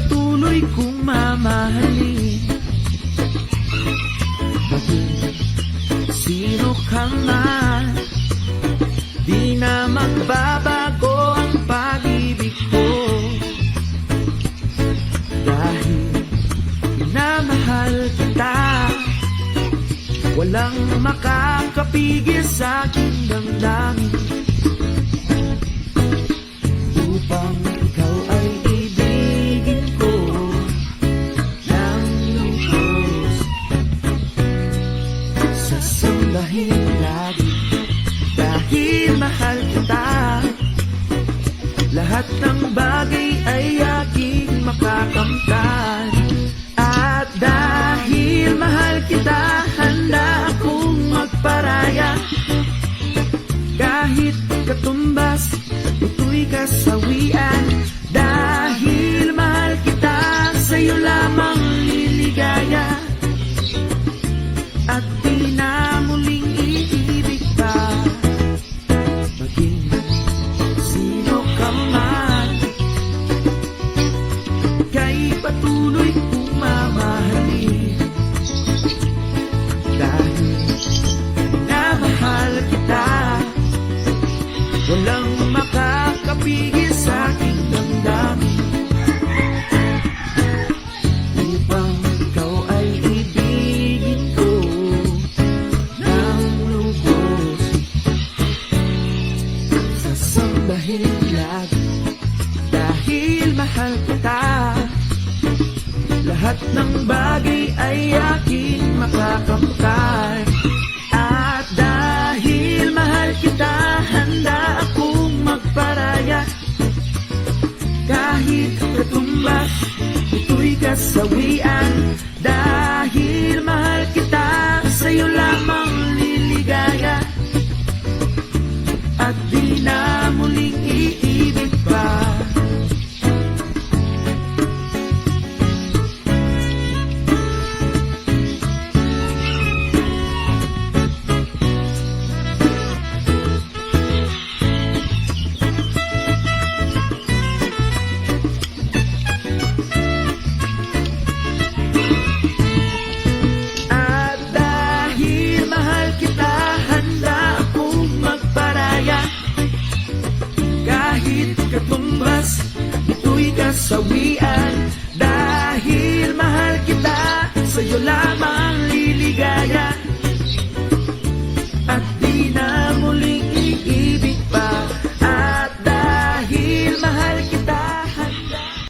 Patuloy kong mamahalin. Sino ka man Di na magbabago ang pag-ibig ko. Dahil minamahal kita Walang makakapigil sa aking damdamin lagi Dahil mahal kita Lahat ng bagay ay aking makakamtan. At dahil mahal kita Handa akong magparaya. Kahit katumbas Ito'y kasawian. Dahil Lagi dahil mahal kita. Lahat ng bagay ay aking makakamtan At dahil mahal kita Handa akong magparaya. Kahit katumbas Ito'y kasawian. Dahil sa'yo lamang